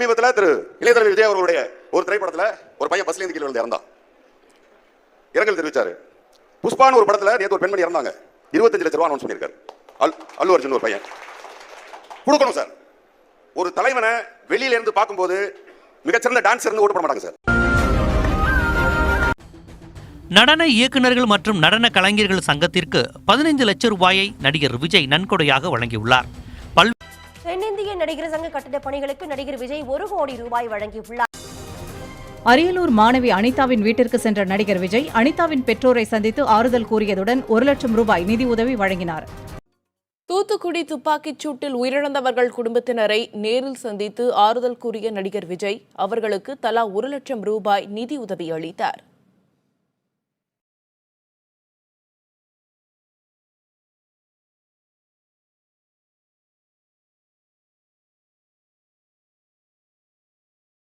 சமீபத்தில் திரு இளையதளபதி விஜய் அவர்களுடைய ஒரு திரைப்படத்துல ஒரு பையன் பஸ்ல இருந்து கீழே விழுந்து இறந்தான். இரங்கல் தெரிவிச்சாரு. புஷ்பான்னு ஒரு படத்துல நேற்று ஒரு பெண்மணி இறந்தாங்க. இருபத்தஞ்சு லட்ச ரூபா அனௌன்ஸ் பண்ணியிருக்காரு. அல் அல்லு அர்ஜுன் ஒரு பையன். கொடுக்கணும் சார். ஒரு தலைவனை வெளியில இருந்து பார்க்கும்போது மிகச்சிறந்த டான்ஸர் இருந்து ஓட்டு போட மாட்டாங்க சார். நடன இயக்குநர்கள் மற்றும் நடன கலைஞர்கள் சங்கத்திற்கு பதினைந்து லட்சம் ரூபாயை நடிகர் விஜய் நன்கொடையாக வழங்கியுள்ளார். தென்னிந்திய நடிகர் சங்க கட்டிடப் பணிகளுக்கு நடிகர் விஜய் ஒரு கோடி ரூபாய் வழங்கியுள்ளார். அரியலூர் மாணவி அனிதாவின் வீட்டிற்கு சென்ற நடிகர் விஜய் அனிதாவின் பெற்றோரை சந்தித்து ஆறுதல் கூறியதுடன் ஒரு லட்சம் ரூபாய் நிதி உதவி வழங்கினார். தூத்துக்குடி துப்பாக்கிச் சூட்டில் உயிரிழந்தவர்கள் குடும்பத்தினரை நேரில் சந்தித்து ஆறுதல் கூறிய நடிகர் விஜய் அவர்களுக்கு தலா ஒரு லட்சம் ரூபாய் நிதி உதவி அளித்தார்.